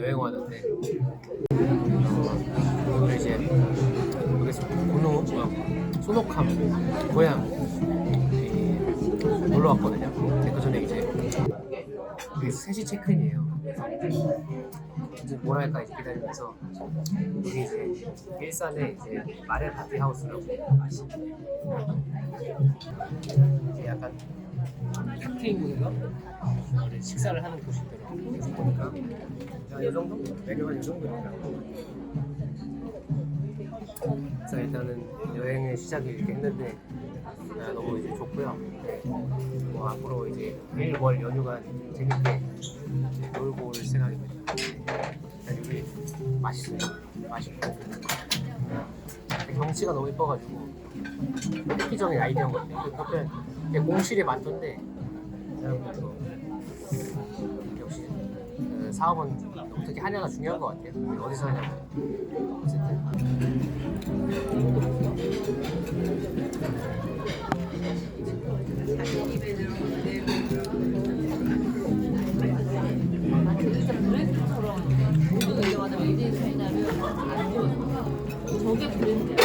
네, 여행 왔는데 어, 오늘 이제 여기서 고노 어, 소노캄 고향 이, 놀러 왔거든요. 그 전에 이제 여기 3시 체크인이에요. 이제 뭐랄까 이제 기다리면서 여기 이제 일산에 이제 마레 파티 하우스라고 이제 약간 우리 식사를 하는 곳이더라고요. 그래서 보니까 이 정도? 매력은 이 정도입니다. 그래서 일단은 여행의 시작이 이렇게 했는데 아, 너무 이제 좋고요. 네. 뭐 앞으로 이제 1, 월 연휴가 재밌게 놀고 올 생각입니다. 여기 맛있어요. 맛있고 네. 경치가 너무 이뻐가지고 획기적인 아이디어인 것 같아요. 옆에 이렇게 공실이 많던데 역시 그 사업은 어떻게 하냐가 중요한 것 같아요. 어디서 하냐고. 어쨌든 저게 브랜드야.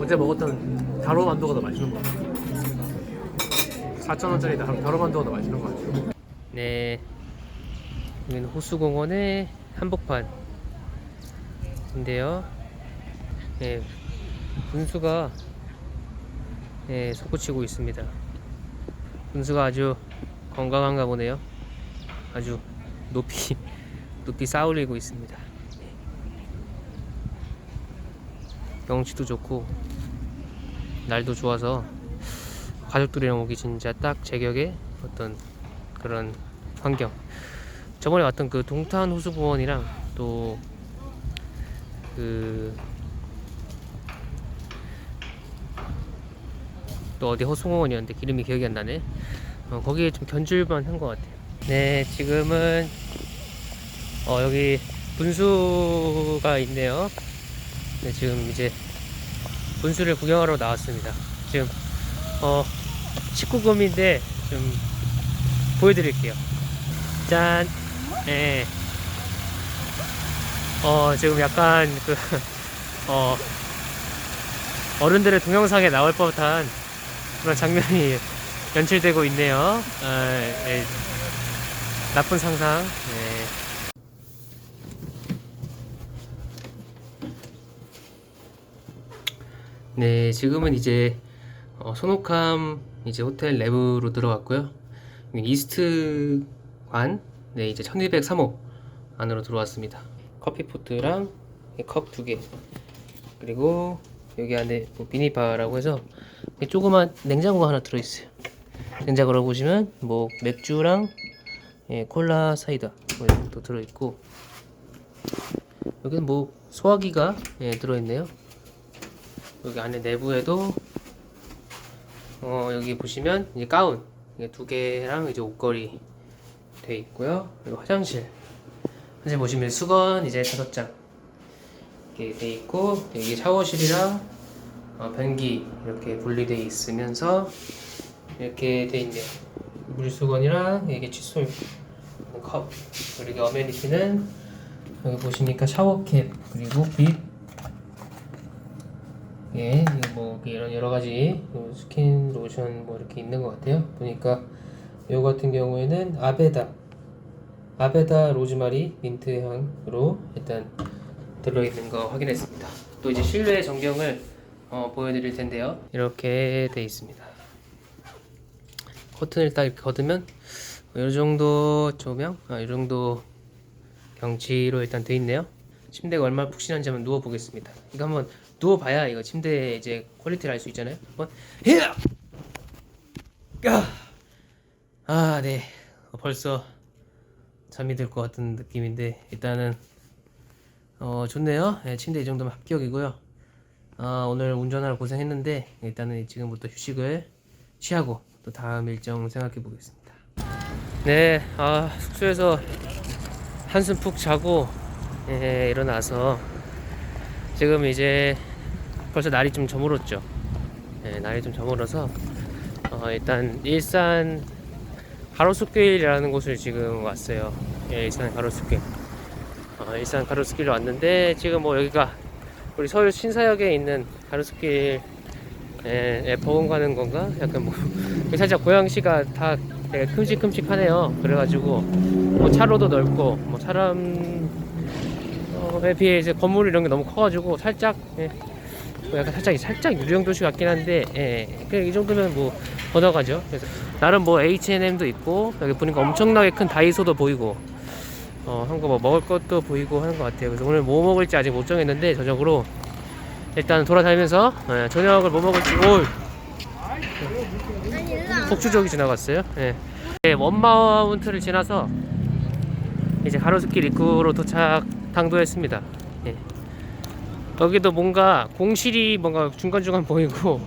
어제 먹었던 다로 만두가 더 맛있는 것 같아. 4,000원짜리 다로 만두가 더 맛있는 것 같아요 네 여기는 호수공원의 한복판인데요. 네, 분수가 네, 솟구치고 있습니다. 분수가 아주 건강한가 보네요. 아주 높이 높이 쌓올리고 있습니다. 경치도 좋고 날도 좋아서 가족들이랑 오기 진짜 딱 제격의 어떤 그런 환경. 저번에 왔던 그 동탄 호수공원이랑 또 그 또 어디 호수공원이었는데 기름이 기억이 안 나네. 어, 거기에 좀 견줄만 한 것 같아요. 네, 지금은 어, 여기 분수가 있네요. 네, 지금 이제 분수를 구경하러 나왔습니다. 지금 어 19금인데 좀 보여드릴게요. 짠. 예. 어 지금 약간 그 어, 어른들의 동영상에 나올 법한 그런 장면이 연출되고 있네요. 아, 예. 나쁜 상상. 예. 네, 지금은 이제 어, 소노캄 이제 호텔 내부로 들어왔고요. 이스트관, 네 이제 1203호 안으로 들어왔습니다. 커피포트랑 컵 두 개, 그리고 여기 안에 뭐 미니바라고 해서 조그만 냉장고가 하나 들어있어요. 냉장고를 보시면 뭐 맥주랑 예, 콜라 사이다 뭐 이런 것도 들어있고 여기는 뭐 소화기가 예, 들어있네요. 여기 안에 내부에도 어 여기 보시면 이제 가운 이게 두 개랑 이제 옷걸이 돼 있고요. 그리고 화장실 화장실 보시면 수건 이제 다섯 장 이렇게 돼 있고 여기 샤워실이랑 어, 변기 이렇게 분리돼 있으면서 이렇게 돼 있네요. 물수건이랑 이게 칫솔 컵 그리고 어메니티는 여기 보시니까 샤워캡 그리고 빛 예, 뭐 이런 여러 가지 요 스킨 로션 뭐 이렇게 있는 것 같아요. 보니까 요 같은 경우에는 아베다 아베다 로즈마리 민트 향으로 일단 들어있는 거 확인했습니다. 또 이제 실내 전경을 어, 보여드릴 텐데요. 이렇게 돼 있습니다. 커튼을 딱 이렇게 걷으면 이 정도 조명, 아, 이 정도 경치로 일단 돼 있네요. 침대가 얼마나 푹신한지 한번 누워 보겠습니다. 이거 한번 누워 봐야 이거 침대 이제 퀄리티를 알 수 있잖아요. 한번 히야! 야! 아, 네. 어, 벌써 잠이 들 것 같은 느낌인데 일단은 어 좋네요. 네, 침대 이 정도면 합격이고요. 아, 오늘 운전하러 고생했는데 일단은 지금부터 휴식을 취하고 또 다음 일정 생각해 보겠습니다. 네, 아, 숙소에서 한숨 푹 자고 예, 일어나서 지금 이제 벌써 날이 좀 저물었죠. 예, 날이 좀 저물어서 어, 일단 일산 가로수길이라는 곳을 지금 왔어요. 예, 일산 가로수길. 어, 일산 가로수길에 왔는데 지금 뭐 여기가 우리 서울 신사역에 있는 가로수길 에, 에 버금 가는 건가? 약간 뭐 살짝 고양시가 다 되게 큼직큼직하네요. 그래가지고 뭐 차로도 넓고 뭐 사람 에 비해 이제 건물 이런 게 너무 커가지고 살짝 예, 뭐 약간 살짝 살짝 유령 도시 같긴 한데 예, 그냥 이 정도면 뭐 번화가죠. 그래서 나름 뭐 H&M도 있고 여기 보니까 엄청나게 큰 다이소도 보이고 어, 한거 뭐 먹을 것도 보이고 하는 것 같아요. 그래서 오늘 뭐 먹을지 아직 못 정했는데 저녁으로 일단 돌아다니면서 예, 저녁을 뭐 먹을지 오 폭주족이 지나갔어요. 예. 예, 원마운트를 지나서 이제 가로수길 입구로 도착 당도했습니다. 예. 여기도 뭔가 공실이 뭔가 중간중간 보이고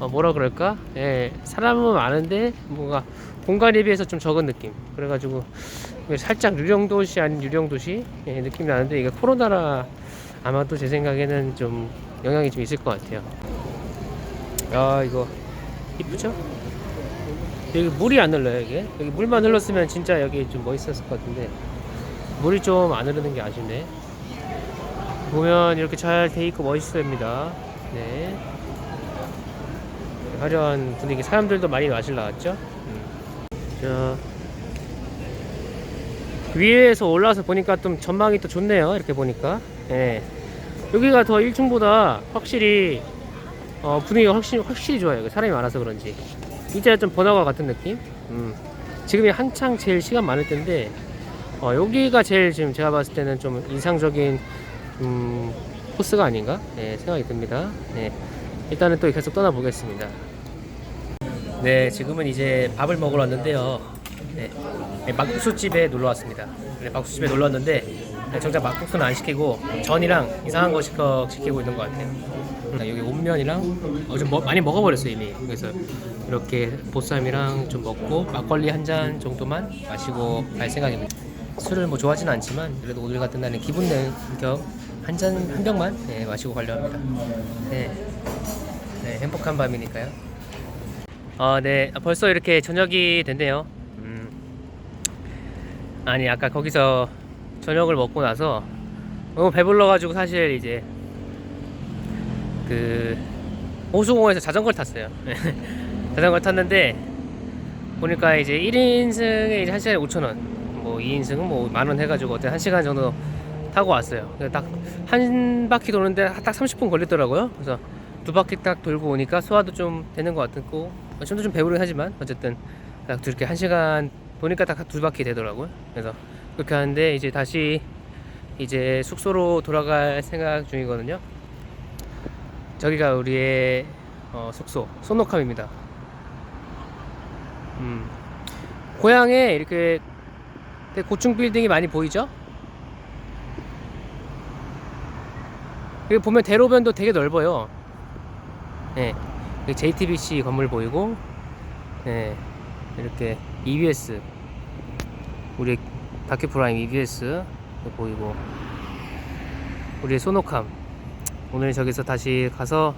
어, 뭐라 그럴까? 예, 사람은 많은데 뭔가 공간에 비해서 좀 적은 느낌. 그래가지고 살짝 유령 도시 아닌 유령 도시 예, 느낌이 나는데 이게 코로나라 아마도 제 생각에는 좀 영향이 좀 있을 것 같아요. 야 이거 이쁘죠? 여기 물이 안 흘러요 이게 여기 물만 흘렀으면 진짜 여기 좀 멋있었을 것 같은데 물이 좀 안 흐르는 게 아쉽네. 보면 이렇게 잘 돼 있고 멋있습니다. 네. 화려한 분위기 사람들도 많이 마실 나왔죠. 음. 자 위에서 올라와서 보니까 좀 전망이 또 좋네요. 이렇게 보니까. 예. 여기가 더 1층보다 확실히 어, 분위기가 확실히 확실히 좋아요. 사람이 많아서 그런지. 이제 좀 번화가 같은 느낌. 음. 지금이 한창 제일 시간 많을 텐데 어, 여기가 제일 지금 제가 봤을 때는 좀 인상적인 음, 코스가 아닌가 네, 생각이 듭니다. 네. 일단은 또 계속 떠나 보겠습니다. 네, 지금은 이제 밥을 먹으러 왔는데요. 네, 네, 막국수 집에 놀러 왔습니다. 네, 막국수 집에 놀러 왔는데 네, 정작 막국수는 안 시키고 전이랑 이상한 거 시켜 시키고 있는 것 같아요. 음, 여기 온면이랑 어, 좀 뭐- 많이 먹어버렸어요 이미. 그래서 이렇게 보쌈이랑 좀 먹고 막걸리 한 잔 정도만 마시고 갈 생각입니다. 술을 뭐 좋아하지는 않지만 그래도 오늘 같은 날은 기분 내겸한 잔 한 병만 네, 마시고 가려 합니다. 네. 네, 행복한 밤이니까요. 아, 네. 아, 벌써 이렇게 저녁이 됐네요. 음. 아니, 아까 거기서 저녁을 먹고 나서 너무 배불러가지고 사실 이제 그 호수공원에서 자전거를 탔어요. 자전거를 탔는데 보니까 이제 1인승에 이제 1시간에 5,000원, 뭐 2인승은 뭐 만원 해가지고 어때 1시간 정도 타고 왔어요. 딱 한 바퀴 도는데 딱 30분 걸리더라고요. 그래서 두 바퀴 딱 돌고 오니까 소화도 좀 되는 것 같고 좀 더 좀 배부르긴 하지만 어쨌든 딱 이렇게 한 시간 보니까 딱 두 바퀴 되더라고요. 그래서 그렇게 하는데 이제 다시 이제 숙소로 돌아갈 생각 중이거든요. 저기가 우리의 어, 숙소 소노캄입니다. 음, 고향에 이렇게 고층 빌딩이 많이 보이죠? 여기 보면 대로변도 되게 넓어요. 네, 여기 JTBC 건물 보이고, 네, 이렇게 EBS, 우리 다큐프라임 EBS 보이고, 우리의 소노캄. 오늘 저기서 다시 가서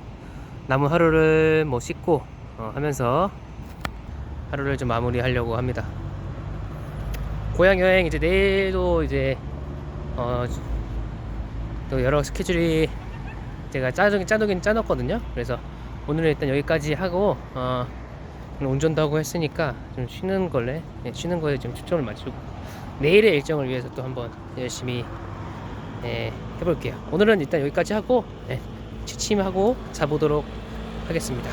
남은 하루를 뭐 씻고 어, 하면서 하루를 좀 마무리하려고 합니다. 고향 여행 이제 내일도 이제 어, 또 여러 스케줄이 제가 짜두긴 짜두긴 짜놨거든요. 그래서 오늘은 일단 여기까지 하고 어, 운전도 하고 했으니까 좀 쉬는 걸래 네, 쉬는 거에 좀 초점을 맞추고 내일의 일정을 위해서 또 한번 열심히 네, 해볼게요. 오늘은 일단 여기까지 하고 네, 취침하고 자보도록 하겠습니다.